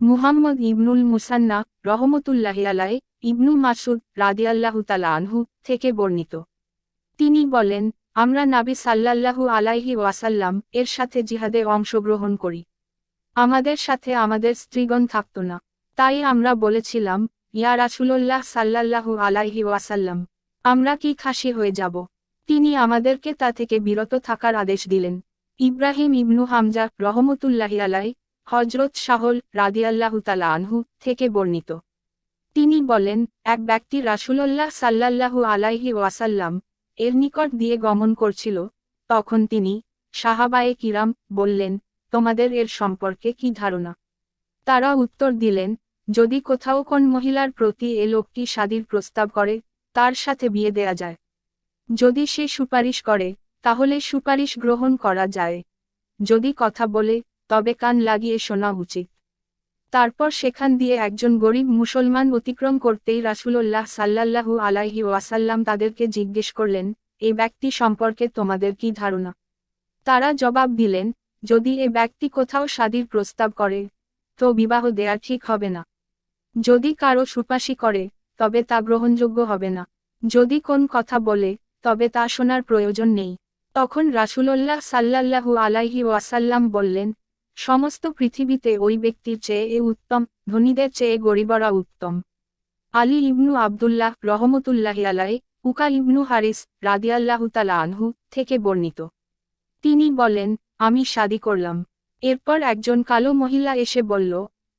মুহাম্মদ ইবনুল মুসান্না রহমতুল্লাহি আলাই ইবনু মাসুদ রাদিয়াল্লাহু তালা আনহু থেকে বর্ণিত। তিনি বলেন, আমরা নাবি সাল্লাল্লাহু আলাইহি ওয়াসাল্লাম এর সাথে জিহাদে অংশগ্রহণ করি। আমাদের সাথে আমাদের স্ত্রীগণ থাকত না। তাই আমরা বলেছিলাম, ইয়া রাসুলল্লাহ সাল্লাল্লাহু আলাইহি ওয়াসাল্লাম, আমরা কি খাসি হয়ে যাব? তিনি আমাদেরকে তা থেকে বিরত থাকার আদেশ দিলেন। ইব্রাহিম ইবনু হামজা রহমতুল্লাহি আলাই হজরত শাহল রাদিয়াল্লাহু তালা আনহু থেকে বর্ণিত। তিনি বলেন, এক ব্যক্তি রাসুলল্লাহ সাল্লাল্লাহু আলাইহি ওয়াসাল্লাম এর নিকট দিয়ে গমন করছিল, তখন তিনি সাহাবায়ে কিরাম বললেন, তোমাদের এর সম্পর্কে কি ধারণা? তারা উত্তর দিলেন, যদি কোথাও কোন মহিলার প্রতি এ লোকটি স্বাদীর প্রস্তাব করে, তার সাথে বিয়ে দেয়া যায়। যদি সে সুপারিশ করে, তাহলে সুপারিশ গ্রহণ করা যায়। যদি কথা বলে তবে কান লাগিয়ে শোনা উচিত। তারপর সেখান দিয়ে একজন গরিব মুসলমান অতিক্রম করতেই রাসুলল্লাহ সাল্লাল্লাহু আলাইহি ওয়াসাল্লাম তাদেরকে জিজ্ঞেস করলেন, এ ব্যক্তি সম্পর্কে তোমাদের কি ধারণা? তারা জবাব দিলেন, যদি এ ব্যক্তি কোথাও শাদির প্রস্তাব করে, তো বিবাহ দেয়া ঠিক হবে না। যদি কারও সুপাশি করে, তবে তা গ্রহণযোগ্য হবে না। যদি কোন কথা বলে, তবে তা শোনার প্রয়োজন নেই। তখন রাসুলল্লাহ সাল্লাল্লাহু আলাইহি ওয়াসাল্লাম বললেন সমস্ত পৃথিবীতে ওই ব্যক্তির চেয়ে এ উত্তম, ধনীদের চেয়ে গরিবরা উত্তম। আলী ইবনু আবদুল্লাহ রহমতুল্লাহি আলাই উকা ইবনু হারিস রাদিয়াল্লাহু তালা আনহু থেকে বর্ণিত। তিনি বলেন, আমি শাদি করলাম। এরপর একজন কালো মহিলা এসে বলল,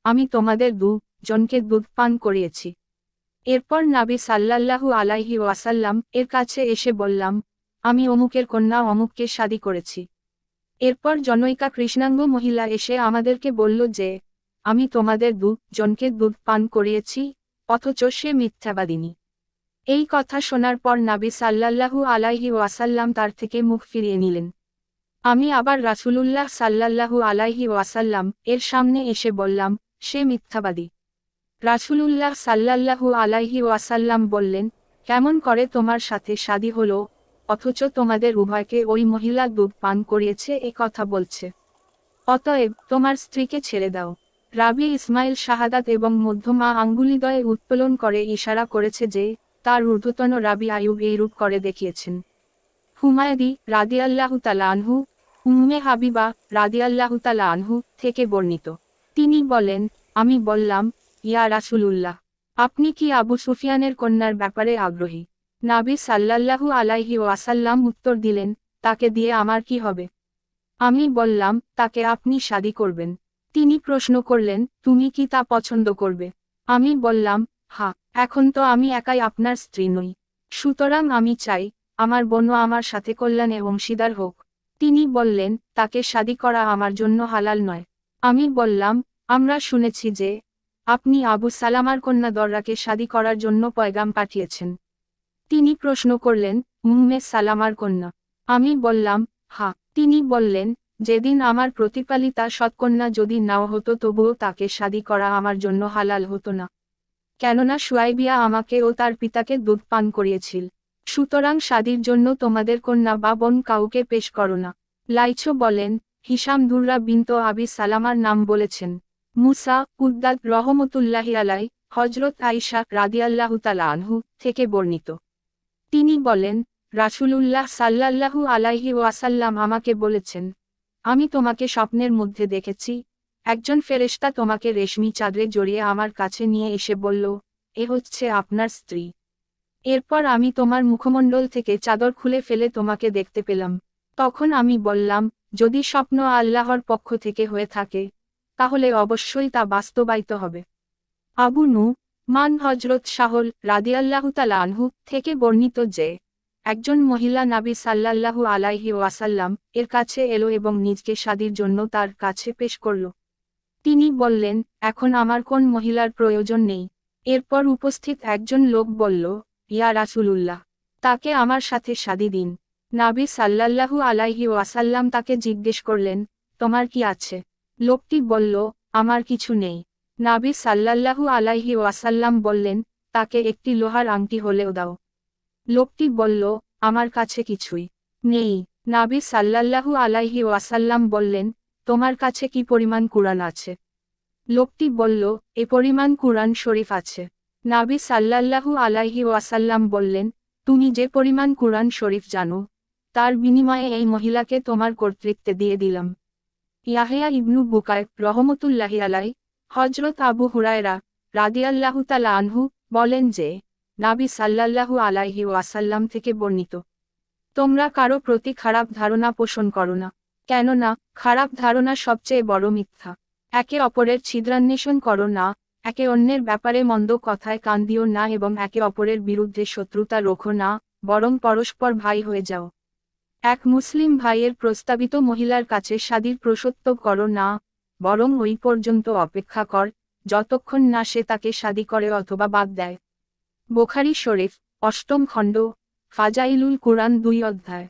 আমি তোমাদের দু জনকে দুধ পান করিয়েছি। এরপর নাবি সাল্লাল্লাহু আলাইহি ওয়াসাল্লাম এর কাছে এসে বললাম, আমি অমুকের কন্যা অমুককে শাদি করেছি। এরপর জনৈকা কৃষ্ণাঙ্গ মহিলা এসে আমাদেরকে বলল যে, আমি তোমাদের দু জনকে দুধ পান করিয়েছি, অথচ সে মিথ্যাবাদিনী এই কথা শোনার পর নাবি সাল্লাল্লাহু আলাইহি ওয়াসাল্লাম তার থেকে মুখ ফিরিয়ে নিলেন। আমি আবার রাসুলুল্লাহ সাল্লাল্লাহু আলাইহি ওয়াসাল্লাম, এর সামনে এসে বললাম, সে মিথ্যাবাদী রাসুলুল্লাহ সাল্লাল্লাহু আলাইহি ওয়াসাল্লাম বললেন, কেমন করে তোমার সাথে শাদী হলো? অথচ তোমাদের উভয়কে ওই মহিলা দুধ পান করিয়েছে, এ কথা বলছে। অতএব তোমার স্ত্রীকে ছেড়ে দাও। রাবি ইসমাইল শাহাদাত এবং মধ্যমা আঙ্গুলিদয়ে উৎপোলন করে ইশারা করেছে যে, তার ঊর্ধ্বতন রাবি আয়ুব এইরূপ করে দেখিয়েছেন। হুমায়দি রাদিয়াল্লাহু তালা আনহু, উম্মে হাবিবা রাদিয়াল্লাহু তালা আনহু থেকে বর্ণিত। তিনি বলেন, আমি বললাম, ইয়া রাসুলুল্লাহ, আপনি কি আবু সুফিয়ানের কন্যার ব্যাপারে আগ্রহী? নাবি সাল্লাল্লাহু আলাইহি ওয়াসাল্লাম উত্তর দিলেন, তাকে দিয়ে আমার কি হবে? আমি বললাম, তাকে আপনি শাদি করবেন। তিনি প্রশ্ন করলেন, তুমি কি তা পছন্দ করবে? আমি বললাম, হা, এখন তো আমি একাই আপনার স্ত্রী নই। সুতরাং আমি চাই, আমার বোনও আমার সাথে কল্যাণে অংশীদার হোক। তিনি বললেন, তাকে শাদি করা আমার জন্য হালাল নয়। আমি বললাম, আমরা শুনেছি যে, আপনি আবু সালামার কন্যা দররাকে শাদি করার জন্য পয়গাম পাঠিয়েছেন। তিনি প্রশ্ন করলেন উম্মে সালামার কন্যা। আমি বললাম, হা। তিনি বললেন, যেদিন আমার প্রতিপালিতা সৎকন্যা যদি নাও হতো তবুও তাকে শাদি করা আমার জন্য হালাল হতো না। কেননা সুয়াইবিয়া আমাকে ও তার পিতাকে দুধ পান করিয়েছিল। সুতরাং শাদির জন্য তোমাদের কন্যা বা বোন কাউকে পেশ করো না। লাইছো বলেন হিসাম দুর্রা বিন্ত আবি সালামার নাম বলেছেন। মুসা উদ্দাদ রহমতুল্লাহি আলাই হজরত আইসা রাদিয়াল্লাহু তালা আনহু থেকে বর্ণিত। তিনি বলেন, রাসুলুল্লাহ সাল্লাল্লাহু আলাইহি ওয়াসাল্লাম আমাকে বলেছেন, আমি তোমাকে স্বপ্নের মধ্যে দেখেছি, একজন ফেরেশতা তোমাকে রেশমি চাদরে জড়িয়ে আমার কাছে নিয়ে এসে বলল, এ হচ্ছে আপনার স্ত্রী। এরপর আমি তোমার মুখমণ্ডল থেকে চাদর খুলে ফেলে তোমাকে দেখতে পেলাম। তখন আমি বললাম, যদি স্বপ্ন আল্লাহর পক্ষ থেকে হয়ে থাকে, তাহলে অবশ্যই তা বাস্তবায়িত হবে। আবু নু মান হজরত শাহল রাদিয়াল্লাহু তালা আনহু থেকে বর্ণিত যে, একজন মহিলা নাবি সাল্লাল্লাহু আলাইহি ওয়াসাল্লাম এর কাছে এলো এবং নিজকে শাদির জন্য তার কাছে পেশ করল। তিনি বললেন, এখন আমার কোন মহিলার প্রয়োজন নেই? এরপর উপস্থিত একজন লোক বলল, ইয়া রাসুলুল্লাহ, তাকে আমার সাথে শাদি দিন। নাবি সাল্লাল্লাহু আলাইহি ওয়াসাল্লাম তাকে জিজ্ঞেস করলেন, তোমার কি আছে? লোকটি বলল, আমার কিছু নেই। নাবি সাল্লাল্লাহু আলাইহি ওয়াসাল্লাম বললেন, তাকে একটি লোহার আংটি হলেও দাও। লোকটি বলল, আমার কাছে কিছুই নেই। নাবি সাল্লাল্লাহু আলাইহি ওয়াসাল্লাম বললেন, তোমার কাছে কি পরিমাণ কুরআন আছে? লোকটি বলল, এ পরিমাণ কুরআন শরীফ আছে। নাবি সাল্লাল্লাহু আলাইহি ওয়াসাল্লাম বললেন, তুমি যে পরিমাণ কুরআন শরীফ জানো, তার বিনিময়ে এই মহিলাকে তোমার কর্তৃত্বে দিয়ে দিলাম। ইয়াহিয়া ইবনু বুকায় রহমতুল্লাহি আলাই হজরত আবু হুরায়রা রাদিয়াল্লাহু তালা আনহু বলেন যে, নাবি সাল্লাল্লাহু আলাইহি ওয়াসাল্লাম থেকে বর্ণিত, তোমরা কারও প্রতি খারাপ ধারণা পোষণ করো না, কেননা খারাপ ধারণা সবচেয়ে বড় মিথ্যা। একে অপরের ছিদ্রান্বেষণ করো না, একে অন্যের ব্যাপারে মন্দ কথায় কান দিও না এবং একে অপরের বিরুদ্ধে শত্রুতা রোখো না, বরং পরস্পর ভাই হয়ে যাও। এক মুসলিম ভাইয়ের প্রস্তাবিত মহিলার কাছে শাদির প্রসত্ব করো না বরং ওই পর্যন্ত অপেক্ষা কর, যতক্ষণ না সে তাকে শাদি করে অথবা বাদ দেয়। বোখারি শরীফ, অষ্টম খণ্ড, ফাজাইলুল কুরআন দুই অধ্যায়।